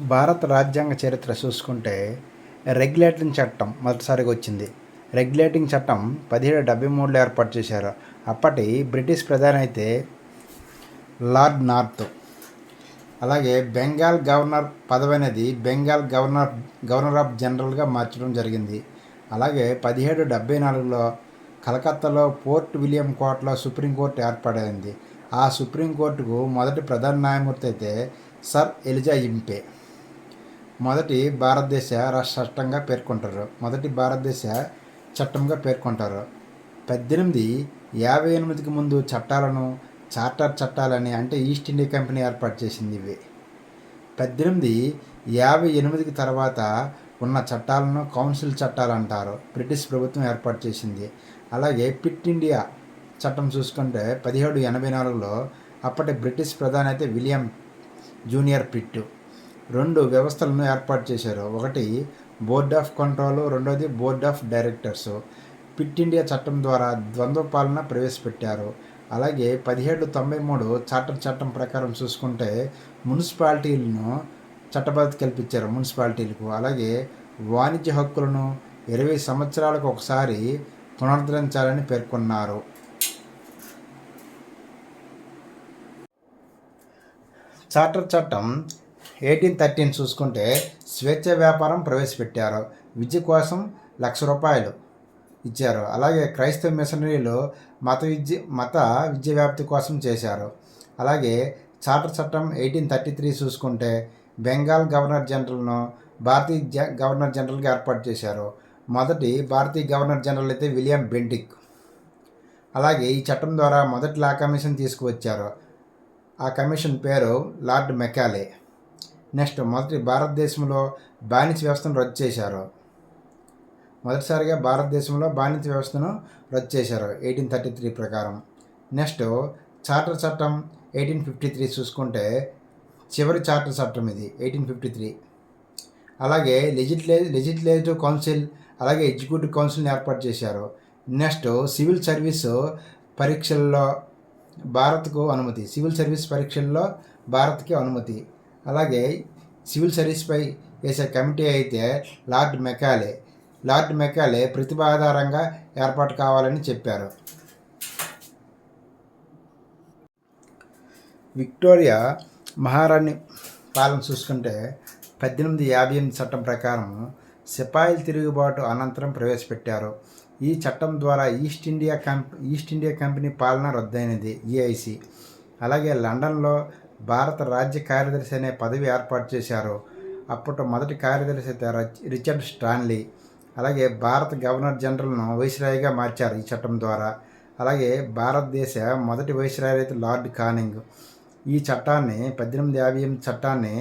భారత రాజ్యాంగ చరిత్ర చూసుకుంటే రెగ్యులేటింగ్ చట్టం మొదటిసారిగా వచ్చింది. రెగ్యులేటింగ్ చట్టం పదిహేడు డెబ్బై మూడులో ఏర్పాటు చేశారు. అప్పటి బ్రిటిష్ ప్రధాని అయితే లార్డ్ నార్త్. అలాగే బెంగాల్ గవర్నర్ పదవి అనేది బెంగాల్ గవర్నర్ గవర్నర్ ఆఫ్ జనరల్గా మార్చడం జరిగింది. అలాగే పదిహేడు డెబ్బై నాలుగులో కలకత్తాలో పోర్ట్ విలియం కోర్టులో సుప్రీంకోర్టు ఏర్పడైంది ఆ సుప్రీంకోర్టుకు మొదటి ప్రధాన న్యాయమూర్తి అయితే సర్ ఎలిజా ఇంపే. మొదటి భారతదేశ రాష్ట్ర చట్టంగా పేర్కొంటారు. మొదటి భారతదేశ చట్టంగా పేర్కొంటారు. పద్దెనిమిది యాభై ఎనిమిదికి ముందు చట్టాలను చార్టర్ చట్టాలని అంటే ఈస్ట్ ఇండియా కంపెనీ ఏర్పాటు చేసింది ఇవి. పద్దెనిమిది యాభై ఎనిమిదికి తర్వాత ఉన్న చట్టాలను కౌన్సిల్ చట్టాలు అంటారు. బ్రిటిష్ ప్రభుత్వం ఏర్పాటు చేసింది. అలాగే పిట్ ఇండియా చట్టం చూసుకుంటే పదిహేడు ఎనభై నాలుగులో అప్పటి బ్రిటిష్ ప్రధాని అయితే విలియం జూనియర్ పిట్ రెండు వ్యవస్థలను ఏర్పాటు చేశారు. ఒకటి బోర్డ్ ఆఫ్ కంట్రోల్ రెండోది board of directors. Pitt India చట్టం ద్వారా ద్వంద్వ పాలన ప్రవేశపెట్టారు. అలాగే పదిహేడు తొంభై మూడు చార్టర్ చట్టం ప్రకారం చూసుకుంటే మున్సిపాలిటీలను చట్టబద్ధత కల్పించారు మున్సిపాలిటీలకు. అలాగే వాణిజ్య హక్కులను ఇరవై సంవత్సరాలకు ఒకసారి పునరుద్ధరించాలని పేర్కొన్నారు. చార్టర్ చట్టం ఎయిటీన్ థర్టీన్ చూసుకుంటే స్వేచ్ఛ వ్యాపారం ప్రవేశపెట్టారు. విద్య కోసం లక్ష రూపాయలు ఇచ్చారు. అలాగే క్రైస్తవ మిషనరీలు మత విద్య మత విద్య వ్యాప్తి కోసం చేశారు. అలాగే చార్టర్ చట్టం ఎయిటీన్ థర్టీ త్రీ చూసుకుంటే బెంగాల్ గవర్నర్ జనరల్ను భారతీయ జ గవర్నర్ జనరల్గా ఏర్పాటు చేశారు. మొదటి భారతీయ గవర్నర్ జనరల్ అయితే విలియం బెంటిక్. అలాగే ఈ చట్టం ద్వారా మొదటి లా కమిషన్ తీసుకువచ్చారు. ఆ కమిషన్ పేరు లార్డ్ మెకాలే. నెక్స్ట్ మొదటి భారతదేశంలో బానిస వ్యవస్థను రద్దు చేశారు. మొదటిసారిగా భారతదేశంలో బానిస వ్యవస్థను రద్దు చేశారు ఎయిటీన్ థర్టీ త్రీ ప్రకారం. నెక్స్ట్ చార్టర్ చట్టం ఎయిటీన్ ఫిఫ్టీ త్రీ చూసుకుంటే చివరి చార్టర్ చట్టం ఇది ఎయిటీన్ ఫిఫ్టీ త్రీ. అలాగే లెజిట్లే లెజిస్లేటివ్ కౌన్సిల్ అలాగే ఎగ్జిక్యూటివ్ కౌన్సిల్ని ఏర్పాటు చేశారు. నెక్స్ట్ సివిల్ సర్వీసు పరీక్షల్లో భారత్కు అనుమతి సివిల్ సర్వీస్ పరీక్షల్లో భారత్కి అనుమతి. అలాగే సివిల్ సర్వీస్పై వేసే కమిటీ అయితే లార్డ్ మెకాలే. లార్డ్ మెకాలే ప్రతిభాధారంగా ఏర్పాటు కావాలని చెప్పారు. విక్టోరియా మహారాణి పాలన చూసుకుంటే పద్దెనిమిది యాభై ఎనిమిది చట్టం ప్రకారం సిపాయిల తిరుగుబాటు అనంతరం ప్రవేశపెట్టారు. ఈ చట్టం ద్వారా ఈస్ట్ ఇండియా కంప్ ఈస్ట్ ఇండియా కంపెనీ పాలన రద్దయినది ఈఐసి అలాగే లండన్లో భారత రాజ్య కార్యదర్శి అనే పదవి ఏర్పాటు చేశారు. అప్పటి మొదటి కార్యదర్శి అయితే రిచర్డ్ స్టాన్లీ. అలాగే భారత గవర్నర్ జనరల్ను వైస్రాయిగా మార్చారు ఈ చట్టం ద్వారా. అలాగే భారతదేశ మొదటి వైస్రాయ్ అయితే లార్డ్ కానింగ్. ఈ చట్టాన్ని పద్దెనిమిది యాభై ఎనిమిది చట్టాన్ని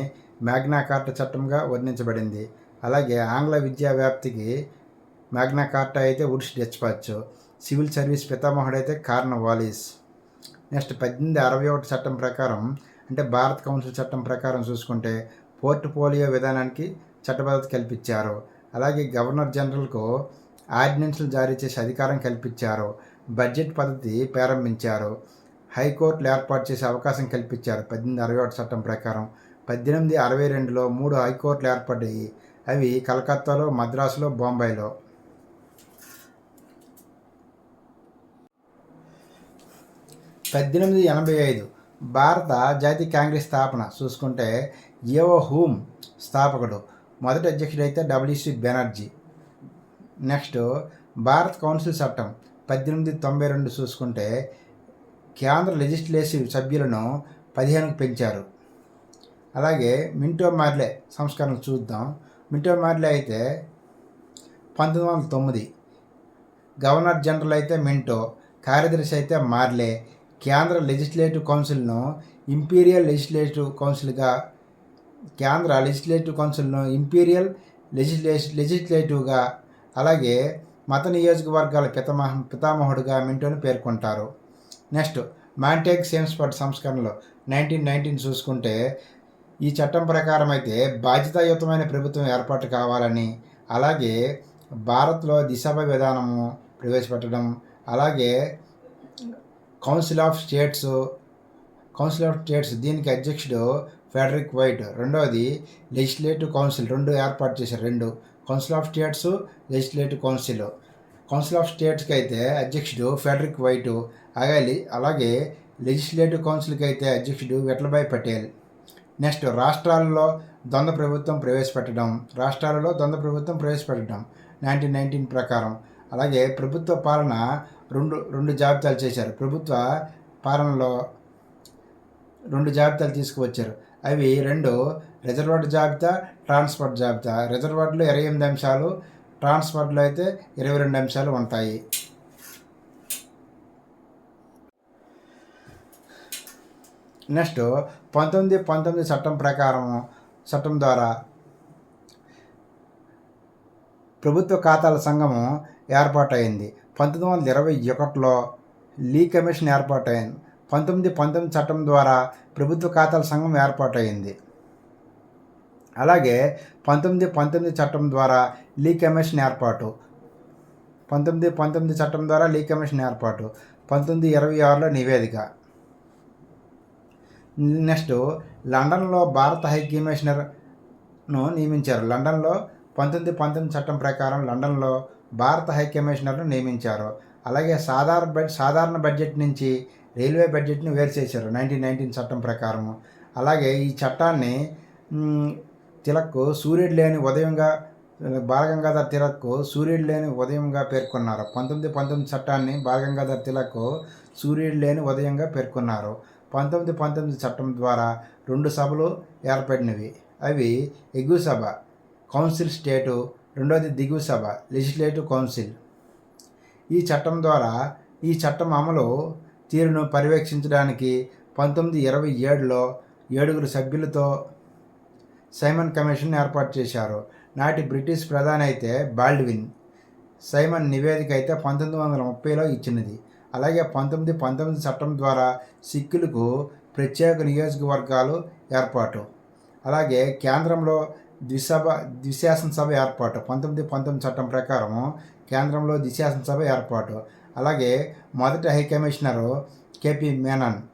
మ్యాగ్నా కార్టా చట్టంగా వర్ణించబడింది. అలాగే ఆంగ్ల విద్యా వ్యాప్తికి మ్యాగ్నా కార్టా అయితే ఉడ్స్ డెచ్పాచ్ సివిల్ సర్వీస్ పితామహుడైతే కార్న వాలీస్ నెక్స్ట్ పద్దెనిమిది అరవై ఒకటి చట్టం ప్రకారం అంటే భారత్ కౌన్సిల్ చట్టం ప్రకారం చూసుకుంటే పోర్ట్ఫోలియో విధానానికి చట్టబద్ధత కల్పించారు. అలాగే గవర్నర్ జనరల్కు ఆర్డినెన్స్లు జారీ చేసే అధికారం కల్పించారు. బడ్జెట్ పద్ధతి ప్రారంభించారు. హైకోర్టులు ఏర్పాటు చేసే అవకాశం కల్పించారు. పద్దెనిమిది అరవై ఒకటి చట్టం ప్రకారం పద్దెనిమిది అరవై రెండులో మూడు హైకోర్టులు ఏర్పడ్డాయి. అవి కలకత్తాలో మద్రాసులో బొంబాయిలో. పద్దెనిమిది ఎనభై ఐదు భారత జాతీయ కాంగ్రెస్ స్థాపన చూసుకుంటే ఏవో హూమ్ స్థాపకుడు. మొదటి అధ్యక్షుడు అయితే W C Banerjee. Next Bharat council చట్టం పద్దెనిమిది తొంభై రెండు చూసుకుంటే కేంద్ర లెజిస్లేటివ్ సభ్యులను పదిహేనుకు పెంచారు. అలాగే మింటో మార్లే సంస్కరణ చూద్దాం. మింటో మార్లే అయితే పంతొమ్మిది వందల తొమ్మిది. గవర్నర్ జనరల్ అయితే మింటో కార్యదర్శి అయితే మార్లే కేంద్ర లెజిస్లేటివ్ కౌన్సిల్ను ఇంపీరియల్ లెజిస్లేటివ్ కౌన్సిల్గా కేంద్ర లెజిస్లేటివ్ కౌన్సిల్ను ఇంపీరియల్ లెజిస్లే లెజిస్లేటివ్గా అలాగే మత నియోజకవర్గాల పితమహ పితామహుడుగా మింటోని పేర్కొంటారు. నెక్స్ట్ మాంటేగ్ సేమ్స్పడ్ సంస్కరణలు. నైన్టీన్ నైన్టీన్ చూసుకుంటే ఈ చట్టం ప్రకారం అయితే బాధ్యతాయుతమైన ప్రభుత్వం ఏర్పాటు కావాలని అలాగే భారత్లో దిశాభ విధానము ప్రవేశపెట్టడం అలాగే council of states council of states దీనికి అధ్యక్షుడు ఫెడరిక్ వైట్ రెండవది లెజిస్లేటివ్ కౌన్సిల్ రెండు ఏర్పాటు చేశారు రెండు. Council of states legislative council council of స్టేట్స్కి అయితే అధ్యక్షుడు ఫెడరిక్ వైట్ అలాగే అలాగే లెజిస్లేటివ్ కౌన్సిల్కి అయితే అధ్యక్షుడు విఠలభాయ్ పటేల్ నెక్స్ట్ రాష్ట్రాలలో ద్వంద్వ ప్రభుత్వం ప్రవేశపెట్టడం. రాష్ట్రాలలో ద్వంద్వ ప్రభుత్వం ప్రవేశపెట్టడం. నైన్టీన్ నైన్టీన్ ప్రకారం. అలాగే ప్రభుత్వ పాలన రెండు రెండు జాబితాలు చేశారు. ప్రభుత్వ పాలనలో రెండు జాబితాలు తీసుకువచ్చారు. అవి రెండు రిజర్వర్డ్ జాబితా ట్రాన్స్పోర్ట్ జాబితా. రిజర్వర్డ్లో ఇరవై ఎనిమిది అంశాలు ట్రాన్స్పోర్ట్లో అయితే ఇరవై రెండు అంశాలు ఉంటాయి. నెక్స్ట్ పంతొమ్మిది పంతొమ్మిది చట్టం ప్రకారం చట్టం ద్వారా ప్రభుత్వ ఖాతాల సంఘము ఏర్పాటైంది పంతొమ్మిది వందల ఇరవై ఒకటిలో లీ కమిషన్ ఏర్పాటైంది. పంతొమ్మిది పంతొమ్మిది చట్టం ద్వారా ప్రభుత్వ ఖాతాల సంఘం ఏర్పాటైంది. అలాగే పంతొమ్మిది పంతొమ్మిది చట్టం ద్వారా లీ కమిషన్ ఏర్పాటు. పంతొమ్మిది పంతొమ్మిది చట్టం ద్వారా లీ కమిషన్ ఏర్పాటు. పంతొమ్మిది ఇరవై ఆరులో నివేదిక. నెక్స్ట్ లండన్లో భారత హై కమిషనర్ను నియమించారు. లండన్లో పంతొమ్మిది పంతొమ్మిది చట్టం ప్రకారం లండన్లో భారత హై కమిషనర్ను నియమించారు. అలాగే సాధారణ బడ్ సాధారణ బడ్జెట్ నుంచి రైల్వే బడ్జెట్ని వేరు చేశారు నైన్టీన్ నైన్టీన్ చట్టం ప్రకారం. అలాగే ఈ చట్టాన్ని తిలక్ సూర్యుడు లేని ఉదయంగా బాలగంగాధర్ తిలక్ సూర్యుడు లేని ఉదయంగా పేర్కొన్నారు. పంతొమ్మిది పంతొమ్మిది చట్టాన్ని బాలగంగాధర్ తిలక్ సూర్యుడు లేని ఉదయంగా పేర్కొన్నారు. పంతొమ్మిది పంతొమ్మిది చట్టం ద్వారా రెండు సభలు ఏర్పడినవి. అవి ఎగువ సభ కౌన్సిల్ స్టేటు రెండవది దిగువ సభ లెజిస్లేటివ్ కౌన్సిల్ ఈ చట్టం ద్వారా ఈ చట్టం అమలు తీరును పర్యవేక్షించడానికి పంతొమ్మిది ఇరవై ఏడులో ఏడుగురు సభ్యులతో సైమన్ కమిషన్ ఏర్పాటు చేశారు. నాటి బ్రిటిష్ ప్రధాని అయితే బాల్డ్విన్. సైమన్ నివేదిక అయితే పంతొమ్మిది వందల ముప్పైలో ఇచ్చినది. అలాగే పంతొమ్మిది పంతొమ్మిది చట్టం ద్వారా సిక్కులకు ప్రత్యేక నియోజకవర్గాలు ఏర్పాటు. అలాగే కేంద్రంలో ద్విసభ ద్విశాసనసభ ఏర్పాటు. పంతొమ్మిది పంతొమ్మిది చట్టం ప్రకారం కేంద్రంలో ద్విశాసనసభ ఏర్పాటు. అలాగే మొదటి హై కమిషనరు కేపీ మేనన్.